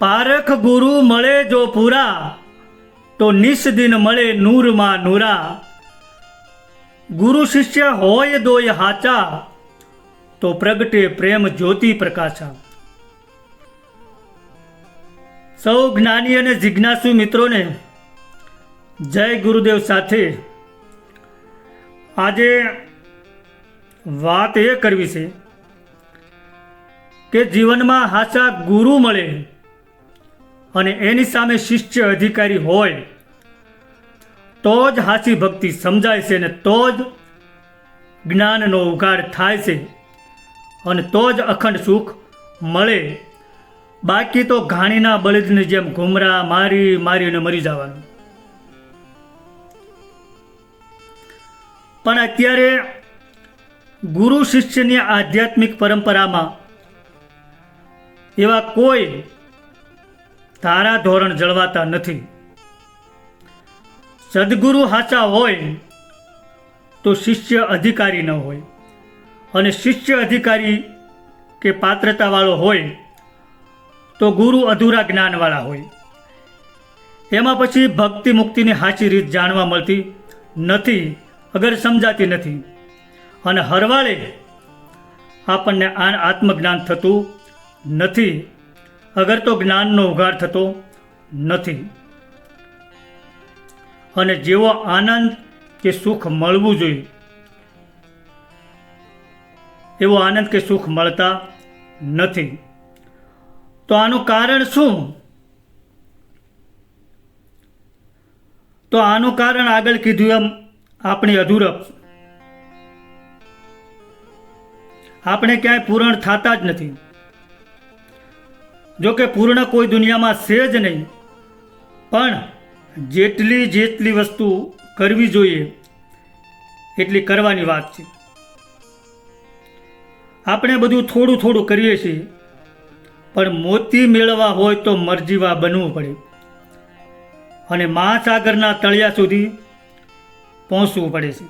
પારખ ગુરુ મળે જો પૂરા, તો નિસ્દિન મળે નૂરમાં નૂરા. ગુરુ શિષ્ય હોય દોય હાચા, તો પ્રગટે પ્રેમ જ્યોતિ પ્રકાશા. સૌ જ્ઞાની અને જિજ્ઞાસુ મિત્રોને જય ગુરુદેવ સાથે આજે વાત એ કરવી છે કે જીવનમાં હાચા ગુરુ મળે અને એની સામે શિષ્ય અધિકારી હોય, તો જ હાસી ભક્તિ સમજાય છે અને તો જ જ્ઞાનનો ઉગાડ થાય છે અને તો જ અખંડ સુખ મળે. બાકી તો ઘાણીના બળદની જેમ ઘુમરા મારી મારીને મરી જવાનું. પણ અત્યારે ગુરુ શિષ્યની આધ્યાત્મિક પરંપરામાં એવા કોઈ ધારા ધોરણ જળવાતા નથી. સદગુરુ હાચા હોય, તો શિષ્ય અધિકારી ન હોય. અને શિષ્ય અધિકારી કે પાત્રતાવાળો હોય, તો ગુરુ અધૂરા જ્ઞાનવાળા હોય. એમાં પછી ભક્તિ મુક્તિની સાચી રીત જાણવા મળતી નથી, અગર સમજાતી નથી. અને હરવાળે આપણને આ આત્મજ્ઞાન થતું નથી. અગર તો જ્ઞાનનો ઉઘાડ થતો નથી. અને જેવો આનંદ કે સુખ મળવું જોઈએ, એવો આનંદ કે સુખ મળતા નથી. તો આનું કારણ શું? તો આનું કારણ આગળ કીધું એમ આપણી અધૂરપ આપણે ક્યાંય પૂરણ થતા જ નથી. જો કે પૂર્ણ કોઈ દુનિયામાં છે જ નહીં, પણ જેટલી જેટલી વસ્તુ કરવી જોઈએ, એટલી કરવાની વાત છે. આપણે બધું થોડું થોડું કરીએ છીએ, પણ મોતી મેળવવા હોય તો મરજીવા બનવું પડે. અને મહાસાગરના તળિયા સુધી પહોંચવું પડે છે.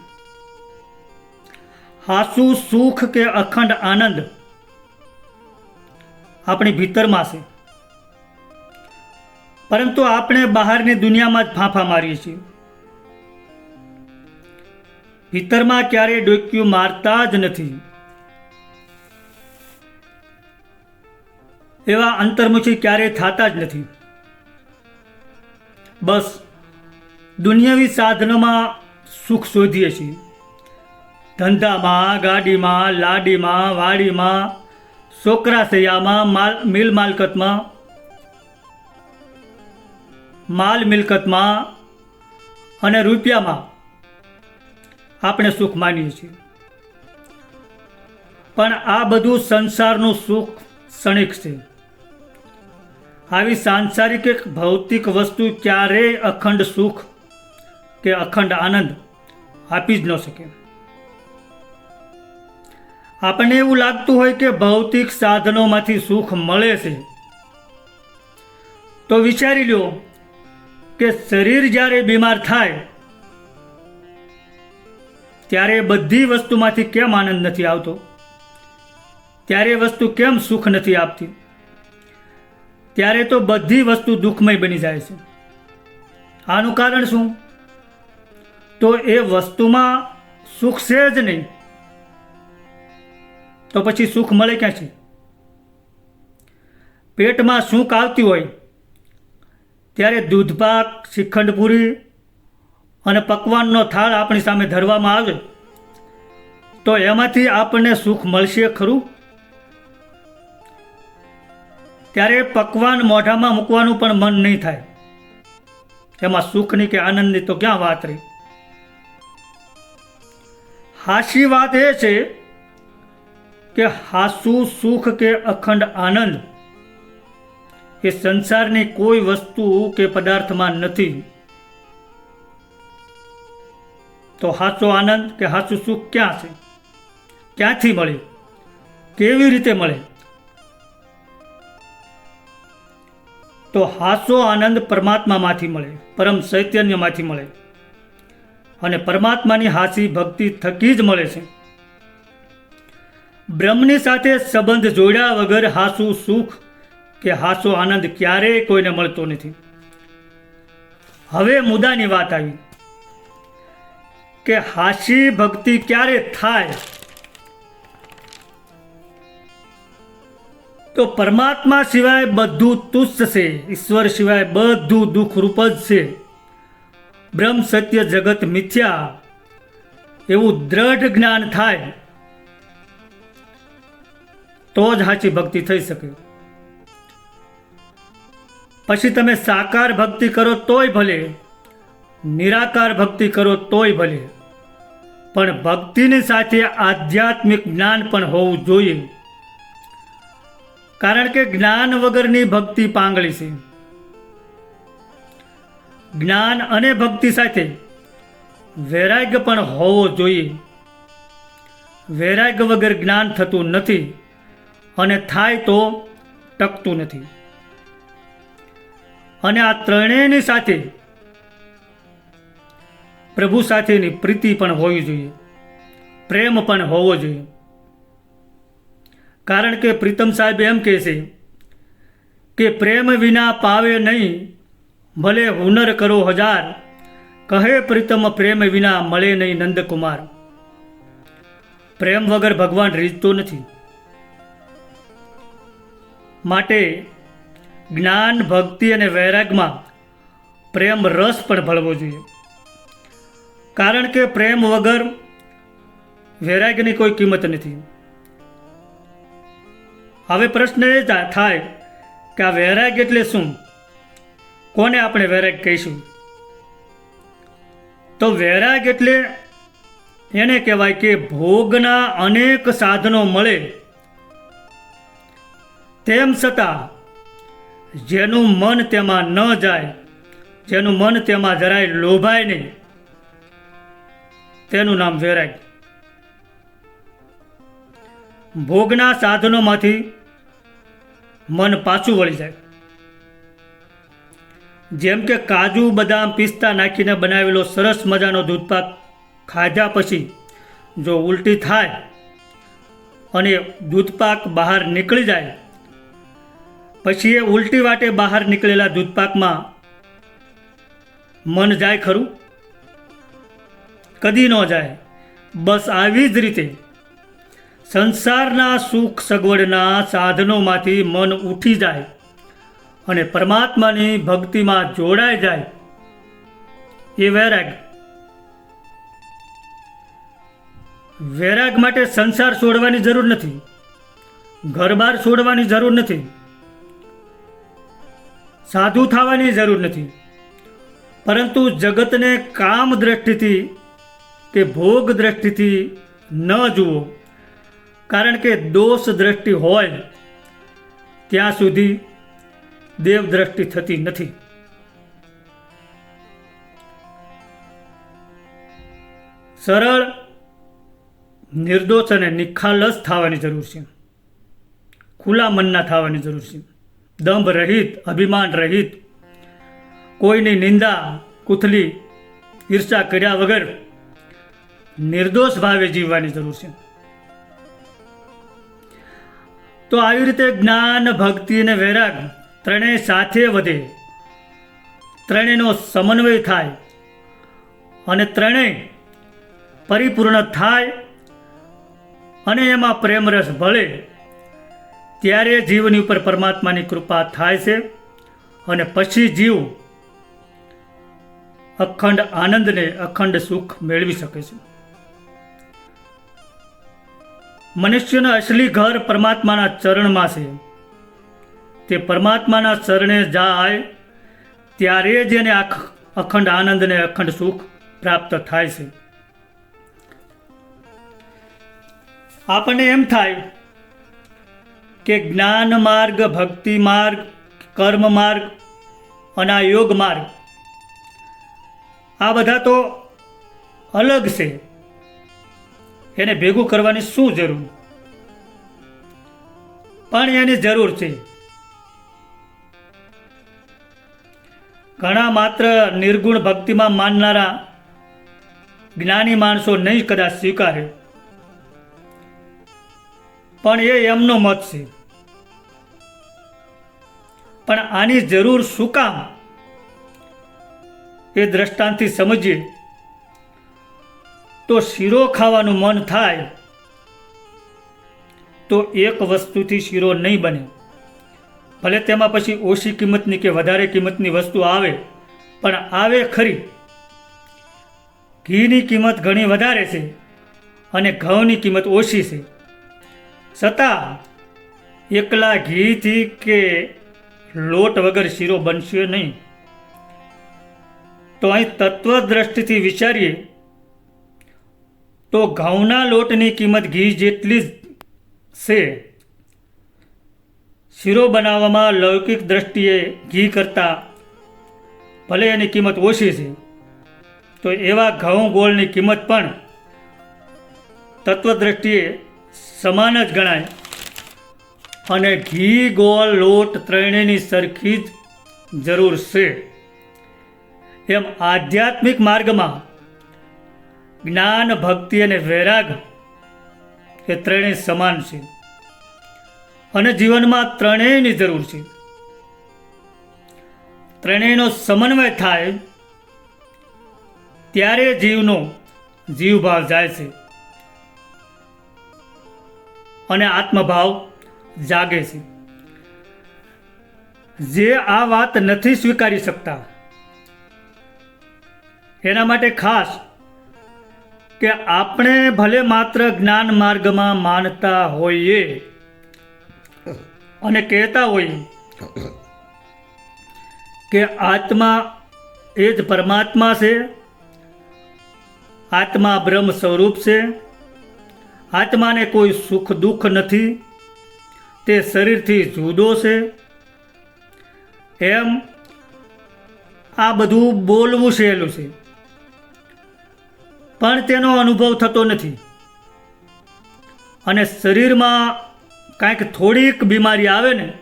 હાસુ સુખ કે અખંડ આનંદ આપણી ભીતરમાં છે. પરંતુ આપણે બહારની દુનિયામાં જ ફાંફા મારીએ છીએ. ભીતરમાં ક્યારેય ડોક્યું મારતા જ નથી. એવા અંતર્મુખી ક્યારેય થતા જ નથી. બસ, દુનિયાવી સાધનોમાં સુખ શોધીએ છીએ. ધંધામાં, ગાડીમાં, લાડીમાં, વાડીમાં છોકરાશૈયામાં માલ, મિલ માલકતમાં. માલ મિલકતમાં અને રૂપિયામાં આપણે સુખ માનીએ છીએ. પણ આ બધું સંસારનું સુખ ક્ષણિક છે. આવી સાંસારિક એક ભૌતિક વસ્તુ ક્યારેય અખંડ સુખ કે અખંડ આનંદ આપી જ ન શકે. આપણને એવું લાગતું હોય કે ભૌતિક સાધનોમાંથી સુખ મળે છે. તો વિચારી લો કે શરીર જ્યારે બીમાર થાય, ત્યારે બધી વસ્તુમાંથી કેમ આનંદ નથી આવતો? ત્યારે વસ્તુ કેમ સુખ નથી આપતી? ત્યારે તો બધી વસ્તુ દુઃખમય બની જાય છે. આનું કારણ શું? તો એ વસ્તુમાં સુખ છે જ નહીં. તો પછી સુખ મળે ક્યાંથી પેટમાં સૂંક આવતી હોય? ત્યારે દૂધપાક શ્રીખંડપુરી અને પકવાનનો થાળ આપણી સામે ધરવામાં આવે. તો એમાંથી આપણને સુખ મળશે ખરું? ત્યારે પકવાન મોઢામાં મૂકવાનું પણ મન નહીં થાય. એમાં સુખની કે આનંદની તો ક્યાં વાત રહી? હાસી વાત એ છે કે હાસુ સુખ કે અખંડ આનંદ, એ સંસારની કોઈ વસ્તુ કે પદાર્થમાં નથી. તો હાસો આનંદ કે હાચું સુખ ક્યાં છે? ક્યાંથી મળે? કેવી રીતે મળે? તો હાસો આનંદ પરમાત્મામાંથી મળે, પરમ ચૈતન્યમાંથી મળે. અને પરમાત્માની હાસી ભક્તિ થકી જ મળે છે. બ્રહ્મની સાથે સંબંધ જોડ્યા વગર હાસુ સુખ કે હાસો આનંદ ક્યારેય કોઈને મળતો નથી. હવે મુદ્દાની વાત આવી કે હાસી ભક્તિ ક્યારે થાય? તો પરમાત્મા સિવાય બધું તુચ્છ છે, ઈશ્વર સિવાય બધું દુઃખરૂપ જ છે. બ્રહ્મ સત્ય જગત મિથ્યા, એવું દ્રઢ જ્ઞાન થાય. તો જ સાચી ભક્તિ થઈ શકે. પછી તમે સાકાર ભક્તિ કરો તોય ભલે, નિરાકાર ભક્તિ કરો તોય ભલે, પણ ભક્તિની સાથે આધ્યાત્મિક જ્ઞાન પણ હોવું જોઈએ. કારણ કે જ્ઞાન વગરની ભક્તિ પાંગળી છે. જ્ઞાન અને ભક્તિ સાથે વૈરાગ્ય પણ હોવો જોઈએ. વૈરાગ્ય વગર જ્ઞાન થતું નથી. અને થાય તો ટકતું નથી. અને આ ત્રણેયની સાથે પ્રભુ સાથેની પ્રીતિ પણ હોવી જોઈએ. પ્રેમ પણ હોવો જોઈએ. કારણ કે પ્રીતમ સાહેબ એમ કહે છે કે પ્રેમ વિના પાવે નહીં, ભલે હુનર કરો હજાર, કહે પ્રીતમ પ્રેમ વિના મળે નહીં નંદકુમાર. પ્રેમ વગર ભગવાન રીજતો નથી. માટે જ્ઞાન, ભક્તિ અને વૈરાગમાં પ્રેમ રસ પણ ભળવો જોઈએ. કારણ કે પ્રેમ વગર વૈરાગ્યની કોઈ કિંમત નથી. હવે પ્રશ્ન એ થાય કે આ વૈરાગ્ય એટલે શું? કોને આપણે વૈરાગ કહીશું? તો વૈરાગ એટલે એને કહેવાય કે ભોગના અનેક સાધનો મળે તેમ છતાં, જેનું મન તેમાં ન જાય, જેનું મન તેમાં જરાય લોભાય નહીં, તેનું નામ વેરાય. ભોગના સાધનોમાંથી મન પાછું વળી જાય. જેમ કે કાજુ, બદામ પિસ્તા નાખીને બનાવેલો સરસ મજાનો દૂધપાક ખાધા પછી જો ઉલટી થાય અને દૂધપાક બહાર નીકળી જાય પછી એ ઉલટી વાટે બહાર નીકળેલા દૂધપાકમાં મન જાય ખરું? કદી ન જાય. બસ આવી જ રીતે સંસારના સુખ સગવડના સાધનોમાંથી મન ઉઠી જાય અને પરમાત્માની ભક્તિમાં જોડાઈ જાય. એ વૈરાગ. વૈરાગ માટે સંસાર છોડવાની જરૂર નથી. ઘરબાર છોડવાની જરૂર નથી. સાધુ થવાની જરૂર નથી. પરંતુ જગતને કામ દ્રષ્ટિથી કે ભોગ દ્રષ્ટિથી ન જુઓ, કારણ કે દોષ દ્રષ્ટિ હોય, ત્યાં સુધી દેવ દ્રષ્ટિ થતી નથી. સરળ, નિર્દોષ અને નિખાલસ થવાની જરૂર છે. ખુલ્લા મનના થવાની જરૂર છે. દંભ રહિત, અભિમાન રહિત, કોઈની નિંદા, કુથલી, ઈર્ષા કર્યા વગર નિર્દોષ ભાવે જીવવાની જરૂર છે. તો આવી રીતે જ્ઞાન, ભક્તિ અને વૈરાગ ત્રણેય સાથે વધે. ત્રણેયનો સમન્વય થાય અને ત્રણેય પરિપૂર્ણ થાય અને એમાં પ્રેમરસ ભળે. ત્યારે જીવની ઉપર પરમાત્માની કૃપા થાય છે અને પછી જીવ અખંડ આનંદને અખંડ સુખ મેળવી શકે છે. મનુષ્યનું અસલી ઘર પરમાત્માના ચરણમાં છે. તે પરમાત્માના ચરણે જાય ત્યારે જ એને અખંડ આનંદ અને અખંડ સુખ પ્રાપ્ત થાય છે. આપણને એમ થાય કે જ્ઞાન માર્ગ, ભક્તિ માર્ગ, કર્મ માર્ગ અને આ યોગ માર્ગ. આ બધા તો અલગ છે. એને ભેગું કરવાની શું જરૂર? પણ એની જરૂર છે. ઘણા માત્ર નિર્ગુણ ભક્તિમાં માનનારા જ્ઞાની માણસો નહીં કદાચ સ્વીકારે. પણ એ એમનો મત છે. પણ આની જરૂર શું કામ? એ દ્રષ્ટાંતથી સમજીએ. તો શીરો ખાવાનું મન થાય, તો એક વસ્તુથી શીરો નહીં બને. ભલે તેમાં પછી ઓછી કિંમતની કે વધારે કિંમતની વસ્તુ આવે, પણ આવે ખરી. ઘીની કિંમત ઘણી વધારે છે અને ઘઉંની કિંમત ઓછી છે. છતાં એકલા ઘીથી કે લોટ વગર શીરો બનશે નહીં. તો અહીં તત્વદ્રષ્ટિથી વિચારીએ, તો ઘઉંના લોટની કિંમત ઘી જેટલી જ છે. શીરો બનાવવામાં લૌકિક દ્રષ્ટિએ ઘી કરતાં ભલે એની કિંમત ઓછી છે, તો એવા ઘઉં ગોળની કિંમત પણ તત્વદ્રષ્ટિએ સમાન જ ગણાય. અને ઘી, ગોળ, લોટ ત્રણેયની સરખી જ જરૂર છે. એમ આધ્યાત્મિક માર્ગમાં જ્ઞાન, ભક્તિ અને વૈરાગ એ ત્રણેય સમાન છે. અને જીવનમાં ત્રણેયની જરૂર છે. ત્રણેયનો સમન્વય થાય ત્યારે જીવનો જીવભાવ જાય છે. અને આત્મભાવ જાગે છે. જે આ વાત નથી સ્વીકારી શકતા. એના માટે ખાસ કે આપણે ભલે માત્ર જ્ઞાન માર્ગમાં માનતા હોઈએ અને કહેતા હોઈએ કે આત્મા એ જ પરમાત્મા છે, આત્મા બ્રહ્મ સ્વરૂપ છે, આત્માને કોઈ સુખ દુઃખ નથી તે શરીરથી જુદો છે. એમ આ બધું બોલવું સહેલું છે. પણ તેનો અનુભવ થતો નથી. અને શરીરમાં કાંઈક થોડીક બીમારી આવે ને,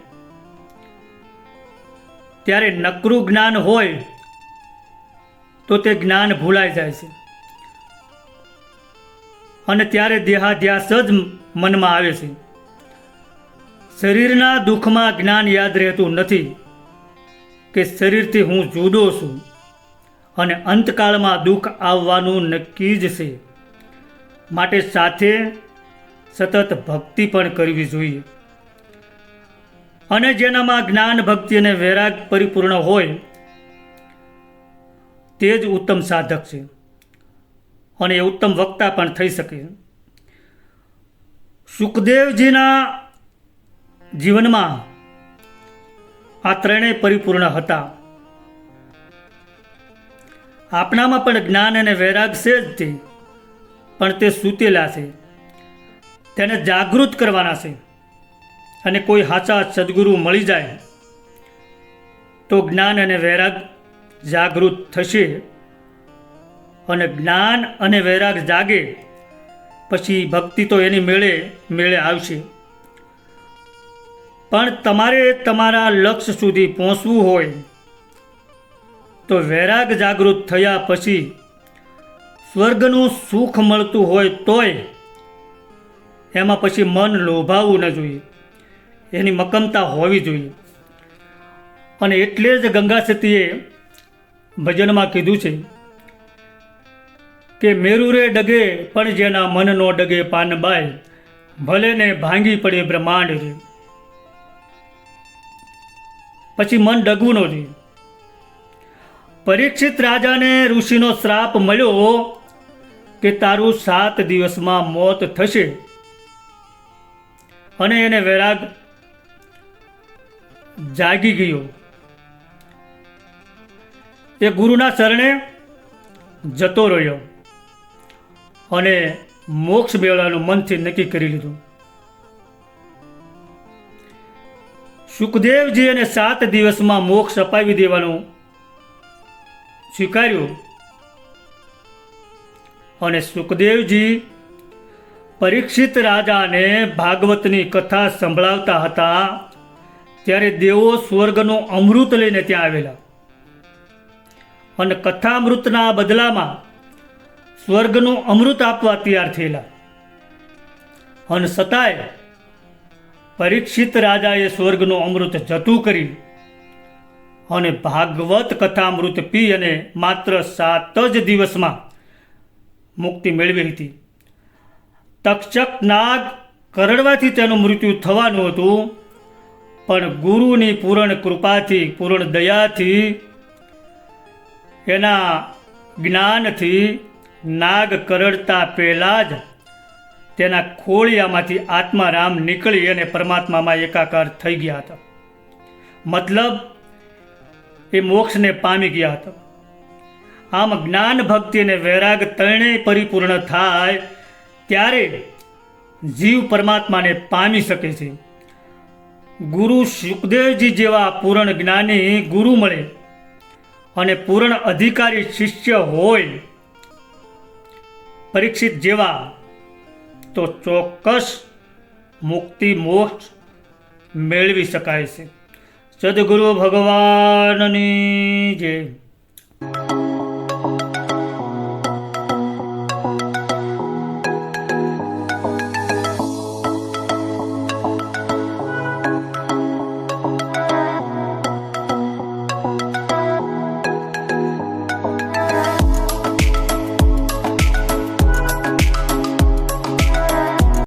ત્યારે નકરું જ્ઞાન હોય, તો તે જ્ઞાન ભૂલાઈ જાય છે. અને ત્યારે દેહાધ્યાસ જ મનમાં આવે છે. શરીરના દુઃખમાં જ્ઞાન યાદ રહેતું નથી કે શરીરથી હું જુદો છું અને અંતકાળમાં દુઃખ આવવાનું નક્કી જ છે. માટે સાથે સતત ભક્તિ પણ કરવી જોઈએ. અને જેનામાં જ્ઞાન ભક્તિ અને વૈરાગ પરિપૂર્ણ હોય, તે જ ઉત્તમ સાધક છે. અને એ ઉત્તમ વક્તા પણ થઈ શકે. સુખદેવજીના જીવનમાં આ ત્રણેય પરિપૂર્ણ હતા. આપણામાં પણ જ્ઞાન અને વૈરાગ છે જ તે, પણ તે સૂતેલા છે. તેને જાગૃત કરવાના છે. અને કોઈ સાચા સદગુરુ મળી જાય, તો જ્ઞાન અને વૈરાગ જાગૃત થશે. અને જ્ઞાન અને વૈરાગ જાગે, પછી ભક્તિ તો એની મેળે મેળે આવશે. પણ તમારે તમારા લક્ષ્ય સુધી પહોંચવું હોય તો વૈરાગ જાગૃત થયા પછી સ્વર્ગનું સુખ મળતું હોય તોય એમાં પછી મન લોભાવવું ન જોઈએ. એની મક્કમતા હોવી જોઈએ. અને એટલે જ ગંગા સતીએ ભજનમાં કીધું છે કે મેરુરે ડગે પણ જેના મનનો ડગે ડગે પાનબાઈ ભલે ને ભાંગી પડે બ્રહ્માંડ રે. પછી મન ડગવું ન જોઈએ. પરીક્ષિત રાજાને ઋષિનો શ્રાપ મળ્યો કે તારું સાત દિવસમાં મોત થશે. અને એને વૈરાગ જાગી ગયો. એ ગુરુના શરણે જતો રહ્યો અને મોક્ષ મેળવવાનું મનથી નક્કી કરી લીધું. સુખદેવજી અને સાત દિવસમાં મોક્ષ અપાવી દેવાનું સ્વીકાર્યું. અને સુખદેવજી પરીક્ષિત રાજાને ભાગવતની કથા સંભળાવતા હતા, ત્યારે દેવો સ્વર્ગનું અમૃત લઈને ત્યાં આવેલા. અને કથામૃતના બદલામાં સ્વર્ગનું અમૃત આપવા તૈયાર થયેલા. અને છતાંય પરીક્ષિત રાજાએ સ્વર્ગનું અમૃત જતું કરી અને ભાગવત કથામૃત પી અને માત્ર સાત જ દિવસમાં મુક્તિ મેળવી હતી. તક્ષક નાગ કરડવાથી તેનું મૃત્યુ થવાનું હતું, પણ ગુરુની પૂર્ણ કૃપાથી, પૂર્ણ દયાથી, એના જ્ઞાનથી નાગ કરડતા પહેલાં જ તેના ખોળિયામાંથી આત્મારામ નીકળી અને પરમાત્મામાં એકાકાર થઈ ગયા હતા. મતલબ, એ મોક્ષને પામી ગયા હતા. આમ જ્ઞાન ભક્તિ અને વૈરાગ ત્રણેય પરિપૂર્ણ થાય, ત્યારે જીવ પરમાત્માને પામી શકે છે. ગુરુ સુખદેવજી જેવા પૂર્ણ જ્ઞાની ગુરુ મળે અને પૂર્ણ અધિકારી શિષ્ય હોય, પરીક્ષિત જેવા તો ચોક્કસ મુક્તિ મોક્ષ મેળવી શકાય છે. સદગુરુ ભગવાનની જય.